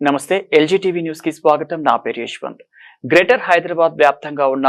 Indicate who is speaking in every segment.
Speaker 1: నమస్తే ఎల్జీటీవీ న్యూస్కి స్వాగతం. నా పేరు యశ్వంత్. గ్రేటర్ హైదరాబాద్ వ్యాప్తంగా ఉన్న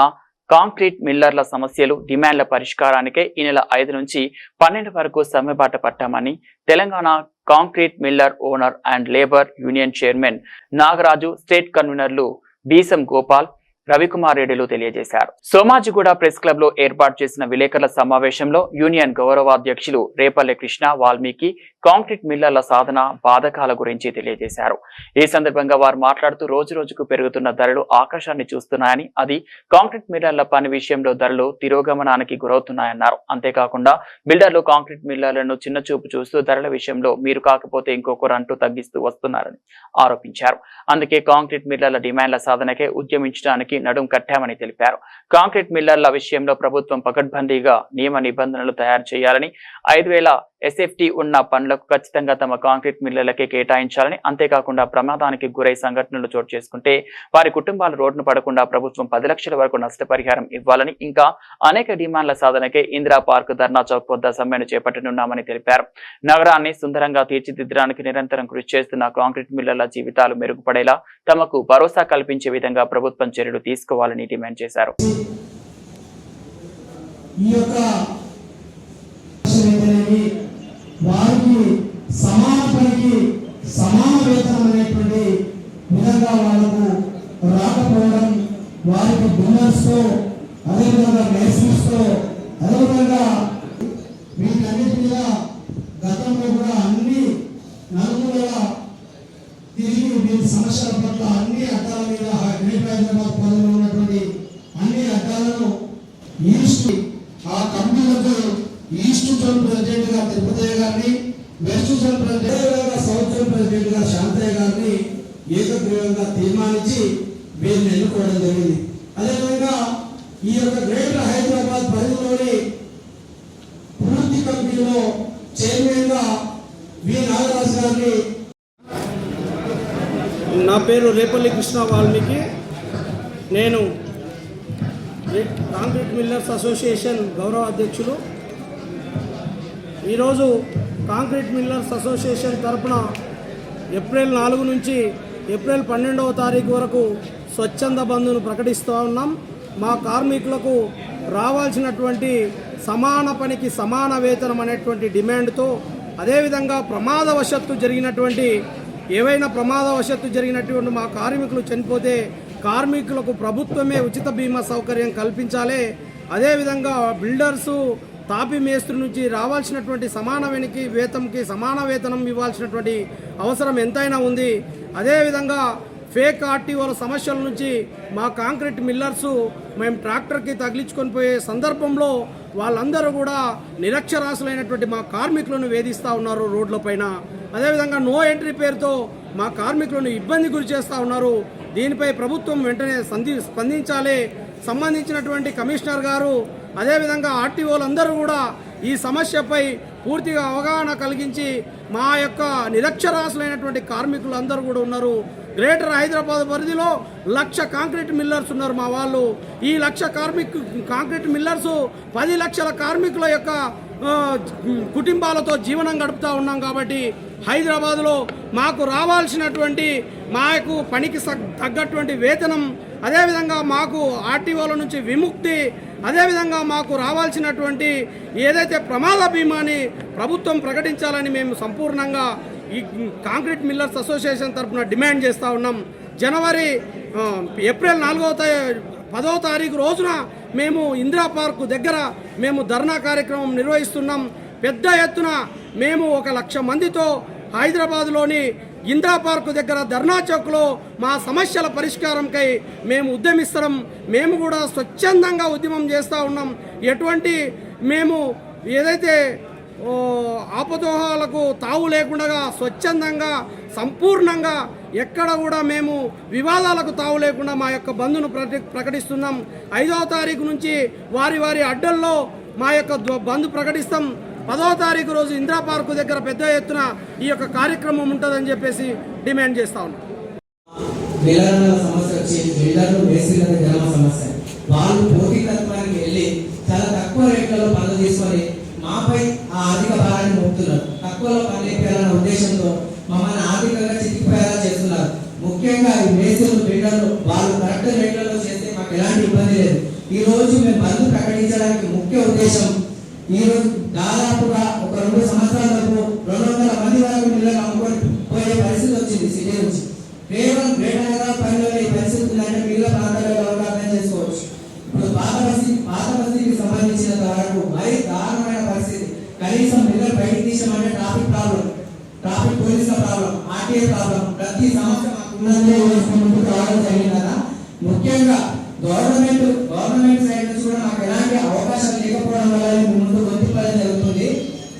Speaker 1: కాంక్రీట్ మిల్లర్ల సమస్యలు డిమాండ్ల పరిష్కారానికే ఈ నెల ఐదు నుంచి పన్నెండు వరకు సమ్మెబాట పట్టామని Telangana concrete miller owner and labour union chairman Nagaraju state కన్వీనర్లు బీసం గోపాల్ రవికుమార్ రెడ్డిలు తెలియజేశారు. సోమాజిగూడ ప్రెస్ క్లబ్లో ఏర్పాటు చేసిన విలేకరుల సమావేశంలో యూనియన్ గౌరవాధ్యక్షులు రేపల్లె కృష్ణ వాల్మీకి కాంక్రీట్ మిల్లర్ల సాధన బాధకాల గురించి తెలియజేశారు. ఈ సందర్భంగా వారు మాట్లాడుతూ రోజు రోజుకు పెరుగుతున్న ధరలు ఆకాశాన్ని చూస్తున్నాయని అది కాంక్రీట్ మిల్లర్ల పని విషయంలో ధరలు తిరోగమనానికి గురవుతున్నాయన్నారు. అంతేకాకుండా బిల్డర్లు కాంక్రీట్ మిల్లర్లను చిన్న చూపు చూస్తూ ధరల విషయంలో మీరు కాకపోతే ఇంకొకరు అంటూ తగ్గిస్తూ వస్తున్నారని ఆరోపించారు. అందుకే కాంక్రీట్ మిల్లర్ల డిమాండ్ల సాధనకే ఉద్యమించడానికి నడుం కట్టామని తెలిపారు. కాంక్రీట్ మిల్లర్ల విషయంలో ప్రభుత్వం పకడ్బందీగా నియమ నిబంధనలు తయారు చేయాలని ఐదు వేల ఎస్ఎఫ్టీ ఉన్న పనులకు ఖచ్చితంగా తమ కాంక్రీట్ మిల్లర్లకే కేటాయించాలని అంతేకాకుండా ప్రమాదానికి గురై సంఘటనలు చోటు చేసుకుంటే వారి కుటుంబాలు రోడ్డును పడకుండా ప్రభుత్వం పది లక్షల వరకు నష్టపరిహారం ఇవ్వాలని ఇంకా అనేక డిమాండ్ల సాధనకే ఇందిరా పార్క్ ధర్నా చౌక్ వద్ద సమ్మెను చేపట్టనున్నామని తెలిపారు. నగరాన్ని సుందరంగా తీర్చిదిద్దడానికి నిరంతరం కృషి చేస్తున్న కాంక్రీట్ మిల్లర్ల జీవితాలు మెరుగుపడేలా తమకు భరోసా కల్పించే విధంగా ప్రభుత్వం చర్యలు తీసుకోవాలని డిమాండ్ చేశారు.
Speaker 2: ఈ యొక్క వారికి సమాన పనికి సమాన వేతనం అనేటువంటి విధంగా వాళ్ళకు రాకపోవడం వారికి బిల్డర్స్తో అదేవిధంగా మేసన్స్తో అదేవిధంగా వీటన్నిటి మీద గతంలో కూడా అన్ని నలుగురుల తిరిగి వీరి సమస్యల పట్ల అన్ని అడ్డాల మీద గ్రేట్ హైదరాబాద్ పదవిలో ఉన్నటువంటి అన్ని అడ్డాలను ఈస్ట్ ఆ ఈస్ట్ జోన్ ప్రెసిడెంట్గా తిరుపతయ్య గారిని west zone president south zone ప్రెసిడెంట్గా శాంతయ్య గారిని ఏకగ్రీవంగా తీర్మానించి వీరిని ఎన్నుకోవడం జరిగింది. అదేవిధంగా ఈ యొక్క గ్రేటర్ హైదరాబాద్ పరిధిలోని పూర్తి కంపెనీలో చైర్మన్గా వి. నాగరాజు గారిని
Speaker 3: నా పేరు రేపల్లి కృష్ణ వాల్మీకి. నేను కాంక్రీట్ మిల్లర్స్ అసోసియేషన్ గౌరవ అధ్యక్షులు. ఈరోజు కాంక్రీట్ మిల్లర్స్ అసోసియేషన్ తరపున ఏప్రిల్ నాలుగు నుంచి ఏప్రిల్ పన్నెండవ తారీఖు వరకు స్వచ్ఛంద బంధును ప్రకటిస్తూ ఉన్నాం. మా కార్మికులకు రావాల్సినటువంటి సమాన పనికి సమాన వేతనం అనేటువంటి డిమాండ్తో అదేవిధంగా ప్రమాదవశత్తు జరిగినటువంటి ఏవైనా ప్రమాదవశత్తు జరిగినటువంటి మా కార్మికులు చనిపోతే కార్మికులకు ప్రభుత్వమే ఉచిత బీమా సౌకర్యం కల్పించాలి. అదేవిధంగా బిల్డర్సు తాపి మేస్త్రి నుంచి రావాల్సినటువంటి సమాన వెనికి వేతంకి సమాన వేతనం ఇవ్వాల్సినటువంటి అవసరం ఎంతైనా ఉంది. అదేవిధంగా ఫేక్ ఆర్టీఓల సమస్యల నుంచి మా కాంక్రీట్ మిల్లర్సు మేము ట్రాక్టర్కి తగిలించుకొని పోయే సందర్భంలో వాళ్ళందరూ కూడా నిరక్షరాశులైనటువంటి మా కార్మికులను వేధిస్తూ ఉన్నారు రోడ్లపైన అదేవిధంగా నో ఎంట్రీ పేరుతో మా కార్మికులను ఇబ్బంది గురి చేస్తూ ఉన్నారు. దీనిపై ప్రభుత్వం వెంటనే సంధి స్పందించాలి. సంబంధించినటువంటి కమిషనర్ గారు అదేవిధంగా ఆర్టీఓలందరూ కూడా ఈ సమస్యపై పూర్తిగా అవగాహన కలిగించి మా యొక్క నిరక్షరాశులైనటువంటి కార్మికులు అందరూ కూడా ఉన్నారు. గ్రేటర్ హైదరాబాద్ పరిధిలో లక్ష కాంక్రీట్ మిల్లర్స్ ఉన్నారు మా వాళ్ళు. ఈ లక్ష కార్మిక్ కాంక్రీట్ మిల్లర్స్ పది లక్షల కార్మికుల యొక్క కుటుంబాలతో జీవనం గడుపుతూ ఉన్నాం కాబట్టి హైదరాబాదులో మాకు రావాల్సినటువంటి మాకు పనికి తగ్గటువంటి వేతనం అదేవిధంగా మాకు ఆర్టీఓల నుంచి విముక్తి అదేవిధంగా మాకు రావాల్సినటువంటి ఏదైతే ప్రమాద బీమాని ప్రభుత్వం ప్రకటించాలని మేము సంపూర్ణంగా ఈ కాంక్రీట్ మిల్లర్స్ అసోసియేషన్ తరఫున డిమాండ్ చేస్తూ ఉన్నాం. జనవరి ఏప్రిల్ నాలుగవ పదవ తారీఖు రోజున మేము ఇందిరా పార్కు దగ్గర మేము ధర్నా కార్యక్రమం నిర్వహిస్తున్నాం. పెద్ద ఎత్తున మేము ఒక లక్ష మందితో హైదరాబాద్లోని ఇందిరా పార్కు దగ్గర ధర్నా చౌక్లో మా సమస్యల పరిష్కారంకై మేము ఉద్యమిస్తున్నాం. మేము కూడా స్వచ్ఛందంగా ఉద్యమం చేస్తూ ఉన్నాం. ఎటువంటి మేము ఏదైతే ఆపదోహాలకు తావు లేకుండా స్వచ్ఛందంగా సంపూర్ణంగా ఎక్కడ కూడా మేము వివాదాలకు తావు లేకుండా మా యొక్క బంధును ప్రకటిస్తున్నాం. ఐదవ తారీఖు నుంచి వారి వారి అడ్డల్లో మా యొక్క బంధు ప్రకటిస్తాం. పదో తారీఖు రోజు ఇందిరా పార్కు దగ్గర పెద్ద ఎత్తున ఈ యొక్క కార్యక్రమం ఉంటుందని చెప్పేసి డిమాండ్ చేస్తా ఉన్నాం.
Speaker 4: సమస్య వచ్చి బిల్డర్లు మేస్త్రీల జన్మ సమస్య. వాళ్ళు పోటీతత్వానికి వెళ్ళి చాలా తక్కువ రేట్లలో పనులు తీసుకొని మాపై ఆ అధిక భారాన్ని మోపుతున్నారు. తక్కువలో పని నేర్పాలన్న ఉద్దేశంతో మమ్మల్ని ఆర్థికంగా చిక్కిపోయేలా చేస్తున్నారు. ముఖ్యంగా ఈ మేసులు బిల్డర్లు వాళ్ళు కరెక్ట్ రేట్లలో చేస్తే మాకు ఎలాంటి ఇబ్బంది లేదు. ఈ రోజు మేము బంద్ ప్రకటించడానికి ముఖ్య ఉద్దేశం ఈ రోజు దాదాపుగా ఒక రెండు సంవత్సరాలకు రెండు వందల మంది వరకు పిల్లలు అమ్ముకొని పోయే పరిస్థితి వచ్చింది సిటీ నుంచి. కేవలం గ్రేటర్ హైదరాబాద్ పరిధిలో ఈ పరిస్థితి ఉందంటే మిగిలిన ప్రాంతాల్లో ఎవరు అర్థం చేసుకోవచ్చు. ఇప్పుడు పాత మసీ పాత మసీకి సంబంధించినంత వరకు మరీ దారుణమైన పరిస్థితి. కనీసం పిల్లలు బయటికి తీసామంటే ట్రాఫిక్ ప్రాబ్లం ట్రాఫిక్ పోలీసుల ప్రాబ్లం ఆర్టీఏ ప్రాబ్లం ప్రతి సమస్య ముందు ఉన్నదే ముందుకు రావడం జరిగింది ముఖ్యంగా గవర్నమెంట్ గవర్నమెంట్ సైడ్ నుంచి కూడా మాకు ఎలాంటి అవకాశం లేకపోవడం వల్ల ముందు గొంతుపడడం జరుగుతుంది.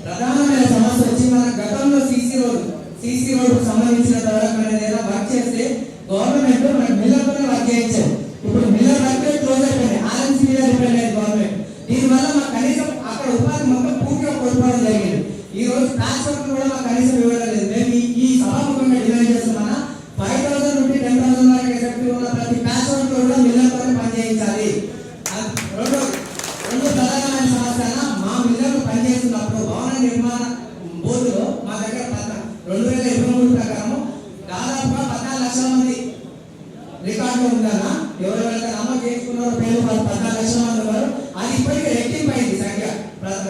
Speaker 4: ప్రధానమైన సమస్య వచ్చి మన గతంలో సీసీ రోడ్ సీసీ రోడ్ సంబంధించిన ద్వారా మనం ఏదైనా వర్క్ చేస్తే గవర్నమెంట్ మనకి మిల్లర్తోనే వర్క్ చేయించారు. బోర్డులో మా దగ్గర రెండు వేల ఇరవై మూడు ప్రకారం దాదాపుగా పద్నాలుగు లక్షల మంది రికార్డులో ఉందన్నా ఎవరెవరైతే నమోదు చేసుకున్నారో పేరు వాళ్ళు పద్నాలుగు లక్షల మంది ఉన్నారు. అది ఇప్పటికే రెట్టింపు అయింది సంఖ్య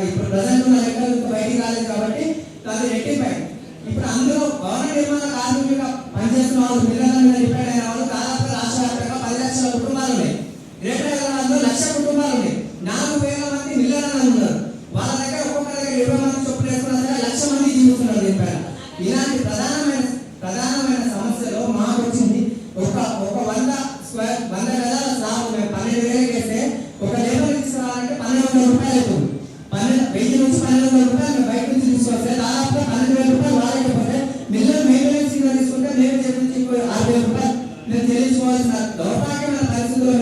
Speaker 4: ఇప్పుడు ప్రజెంట్ ఉన్న లెక్కలు బయటికి రాలేదు కాబట్టి అది రెట్టింపు అయింది ఇప్పుడు అందులో భవన నిర్మాణ కార్మికులుగా పనిచేస్తున్న వాళ్ళు పిల్లల మీద రిపేర్ అయిన వాళ్ళు దాదాపుగా రాష్ట్ర వ్యాప్తంగా పది లక్షల కుటుంబాలు ఉన్నాయి గ్రేటర్ హైదరాబాద్లో లక్ష కుటుంబాలు ఉన్నాయి నాలుగు వేల మంది మిల్లర్లు ఉన్నారు వాళ్ళ దగ్గర ఒక్కొక్క దగ్గర ఇరవై మంది చొప్పున వేసుకున్నా సరే లక్ష మంది జీవిస్తున్నారు దీనిపైన ఇలాంటి ప్రధానమైన ప్రధానమైన సమస్యలో మాకు వచ్చింది ఒక ఒక వంద స్క్వేర్ వంద గదాల స్లాబ్ మేము పన్నెండు వేలకి వేస్తే ఒక లేబర్ తీసుకురావాలంటే పన్నెండు వందల రూపాయలు అవుతుంది పన్నెండు వెయ్యి నుంచి పన్నెండు వందల రూపాయలు బయట నుంచి తీసుకొస్తే దాదాపుగా పన్నెండు వేల రూపాయలు వాళ్ళకపోతే మిల్లర్ మెయింటెనెన్స్ తీసుకుంటే నేను చెల్లించి ఇంకో ఆరు వేల రూపాయలు. నేను చెల్లించుకోవాల్సిన దౌర్భాగ్యమైన పరిస్థితుల్లో